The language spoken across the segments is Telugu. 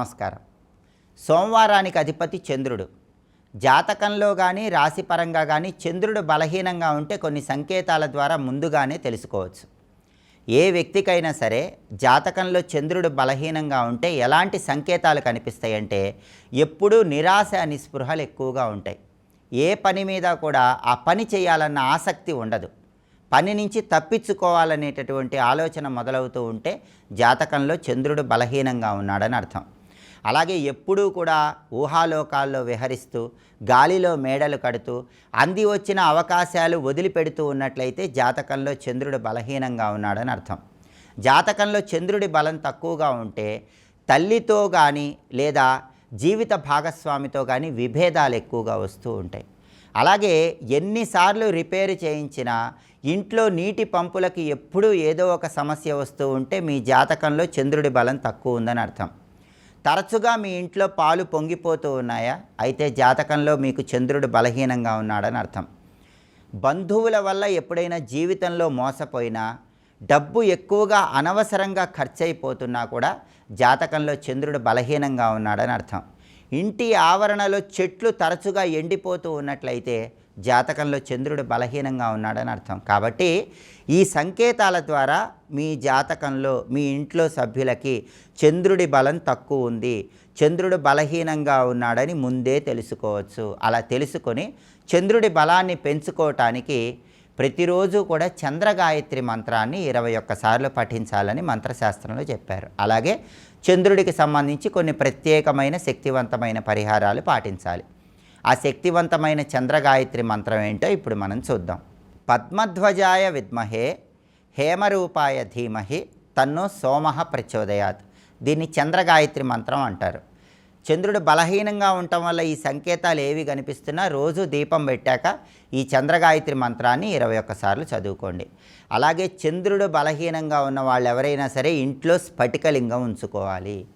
నమస్కారం. సోమవారానికి అధిపతి చంద్రుడు. జాతకంలో కానీ రాశిపరంగా కానీ చంద్రుడు బలహీనంగా ఉంటే కొన్ని సంకేతాల ద్వారా ముందుగానే తెలుసుకోవచ్చు. ఏ వ్యక్తికైనా సరే జాతకంలో చంద్రుడు బలహీనంగా ఉంటే ఎలాంటి సంకేతాలు కనిపిస్తాయంటే ఎప్పుడూ నిరాశ నిస్పృహలు ఎక్కువగా ఉంటాయి. ఏ పని మీద కూడా ఆ పని చేయాలన్న ఆసక్తి ఉండదు. పని నుంచి తప్పించుకోవాలనేటటువంటి ఆలోచన మొదలవుతూ ఉంటే జాతకంలో చంద్రుడు బలహీనంగా ఉన్నాడని అర్థం. అలాగే ఎప్పుడూ కూడా ఊహాలోకాల్లో విహరిస్తూ గాలిలో మేడలు కడుతూ అంది వచ్చిన అవకాశాలు వదిలిపెడుతూ ఉన్నట్లయితే జాతకంలో చంద్రుడు బలహీనంగా ఉన్నాడని అర్థం. జాతకంలో చంద్రుడి బలం తక్కువగా ఉంటే తల్లితో కానీ లేదా జీవిత భాగస్వామితో కానీ విభేదాలు ఎక్కువగా వస్తూ ఉంటాయి. అలాగే ఎన్నిసార్లు రిపేర్ చేయించినా ఇంట్లో నీటి పంపులకి ఎప్పుడూ ఏదో ఒక సమస్య వస్తూ ఉంటే మీ జాతకంలో చంద్రుడి బలం తక్కువ ఉందని అర్థం. తరచుగా మీ ఇంట్లో పాలు పొంగిపోతూ ఉన్నాయా? అయితే జాతకంలో మీకు చంద్రుడు బలహీనంగా ఉన్నాడని అర్థం. బంధువుల వల్ల ఎప్పుడైనా జీవితంలో మోసపోయినా డబ్బు ఎక్కువగా అనవసరంగా ఖర్చు అయిపోతున్నా కూడా జాతకంలో చంద్రుడు బలహీనంగా ఉన్నాడని అర్థం. ఇంటి ఆవరణలో చెట్లు తరచుగా ఎండిపోతూ ఉన్నట్లయితే జాతకంలో చంద్రుడు బలహీనంగా ఉన్నాడని అర్థం. కాబట్టి ఈ సంకేతాల ద్వారా మీ జాతకంలో మీ ఇంట్లో సభ్యులకి చంద్రుడి బలం తక్కువ ఉంది. చంద్రుడు బలహీనంగా ఉన్నాడని ముందే తెలుసుకోవచ్చు. అలా తెలుసుకొని చంద్రుడి బలాన్ని పెంచుకోవటానికి ప్రతిరోజు కూడా చంద్రగాయత్రి మంత్రాన్ని ఇరవై ఒక్కసార్లు పఠించాలని మంత్రశాస్త్రంలో చెప్పారు. అలాగే చంద్రుడికి సంబంధించి కొన్ని ప్రత్యేకమైన శక్తివంతమైన పరిహారాలు పాటించాలి. ఆ శక్తివంతమైన చంద్రగాయత్రి మంత్రం ఏంటో ఇప్పుడు మనం చూద్దాం. పద్మధ్వజాయ విద్మహే హేమరూపాయ ధీమహి తన్ను సోమః ప్రచోదయాత్. దీన్ని చంద్రగాయత్రి మంత్రం అంటారు. చంద్రుడు బలహీనంగా ఉండటం వల్ల ఈ సంకేతాలు ఏవి కనిపిస్తున్నా రోజు దీపం పెట్టాక ఈ చంద్రగాయత్రి మంత్రాన్ని ఇరవై ఒక్కసార్లు చదువుకోండి. అలాగే చంద్రుడు బలహీనంగా ఉన్న వాళ్ళు ఎవరైనా సరే ఇంట్లో స్ఫటికలింగం ఉంచుకోవాలి.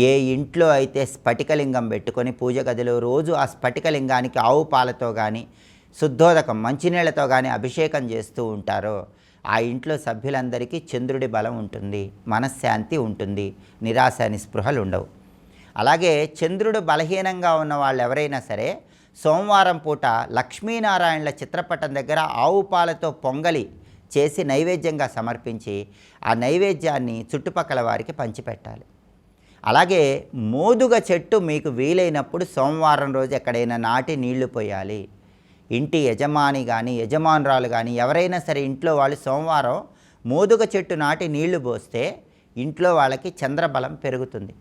ఏ ఇంట్లో అయితే స్ఫటికలింగం పెట్టుకొని పూజ గదిలో రోజు ఆ స్ఫటికలింగానికి ఆవు పాలతో కానీ శుద్ధోదకం మంచినీళ్ళతో కానీ అభిషేకం చేస్తూ ఉంటారో ఆ ఇంట్లో సభ్యులందరికీ చంద్రుడి బలం ఉంటుంది మనశ్శాంతి ఉంటుంది నిరాశ నిస్పృహలు ఉండవు. అలాగే చంద్రుడు బలహీనంగా ఉన్న వాళ్ళు ఎవరైనా సరే సోమవారం పూట లక్ష్మీనారాయణల చిత్రపటం దగ్గర ఆవు పాలతో పొంగలి చేసి నైవేద్యంగా సమర్పించి ఆ నైవేద్యాన్ని చుట్టుపక్కల వారికి పంచిపెట్టాలి. అలాగే మోదుగ చెట్టు మీకు వీలైనప్పుడు సోమవారం రోజు ఎక్కడైనా నాటి నీళ్ళు పోయాలి. ఇంటి యజమాని కానీ యజమానురాలు కానీ ఎవరైనా సరే ఇంట్లో వాళ్ళు సోమవారం మోదుగ చెట్టు నాటి నీళ్ళు పోస్తే ఇంట్లో వాళ్ళకి చంద్రబలం పెరుగుతుంది.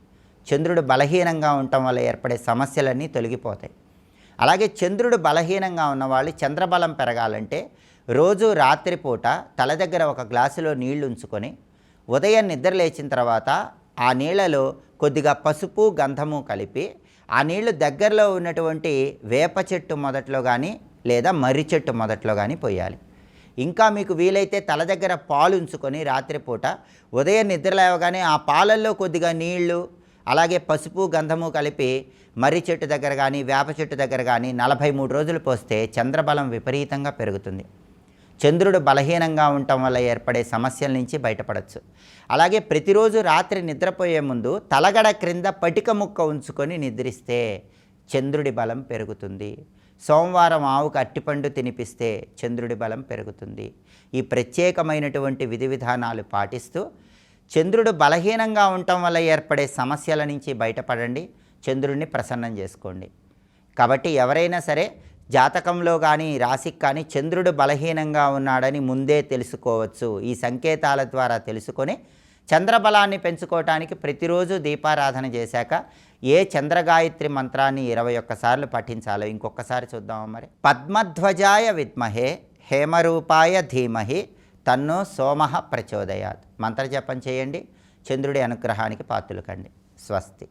చంద్రుడు బలహీనంగా ఉండటం వల్ల ఏర్పడే సమస్యలన్నీ తొలగిపోతాయి. అలాగే చంద్రుడు బలహీనంగా ఉన్నవాళ్ళు చంద్రబలం పెరగాలంటే రోజు రాత్రిపూట తల దగ్గర ఒక గ్లాసులో నీళ్ళు ఉంచుకొని ఉదయం నిద్ర లేచిన తర్వాత ఆ నీళ్ళలో కొద్దిగా పసుపు గంధము కలిపి ఆ నీళ్ళు దగ్గరలో ఉన్నటువంటి వేప చెట్టు మొదట్లో కానీ లేదా మర్రి చెట్టు మొదట్లో కానీ పోయాలి. ఇంకా మీకు వీలైతే తల దగ్గర పాలు ఉంచుకొని రాత్రిపూట ఉదయం నిద్ర లేవగానే ఆ పాలల్లో కొద్దిగా నీళ్ళు అలాగే పసుపు గంధము కలిపి మర్రి చెట్టు దగ్గర కానీ వేప చెట్టు దగ్గర కానీ నలభై మూడు రోజులు పోస్తే చంద్రబలం విపరీతంగా పెరుగుతుంది. చంద్రుడు బలహీనంగా ఉండటం వల్ల ఏర్పడే సమస్యల నుంచి బయటపడవచ్చు అలాగే ప్రతిరోజు రాత్రి నిద్రపోయే ముందు తలగడ క్రింద పటిక ముక్క ఉంచుకొని నిద్రిస్తే చంద్రుడి బలం పెరుగుతుంది. సోమవారం ఆవుకు అట్టిపండు తినిపిస్తే చంద్రుడి బలం పెరుగుతుంది. ఈ ప్రత్యేకమైనటువంటి విధి విధానాలు పాటిస్తూ చంద్రుడు బలహీనంగా ఉండటం వల్ల ఏర్పడే సమస్యల నుంచి బయటపడండి. చంద్రుడిని ప్రసన్నం చేసుకోండి. కాబట్టి ఎవరైనా సరే జాతకంలో కానీ రాశికి కానీ చంద్రుడు బలహీనంగా ఉన్నాడని ముందే తెలుసుకోవచ్చు. ఈ సంకేతాల ద్వారా తెలుసుకొని చంద్రబలాన్ని పెంచుకోవటానికి ప్రతిరోజు దీపారాధన చేశాక ఏ చంద్రగాయత్రి మంత్రాన్ని ఇరవై ఒక్కసార్లు పఠించాలో ఇంకొకసారి చూద్దామా మరి? పద్మధ్వజాయ విద్మహే హేమరూపాయ ధీమహి తన్నో సోమః ప్రచోదయాత్. మంత్రజపం చేయండి చంద్రుడి అనుగ్రహానికి పాత్రులు కండి. స్వస్తి.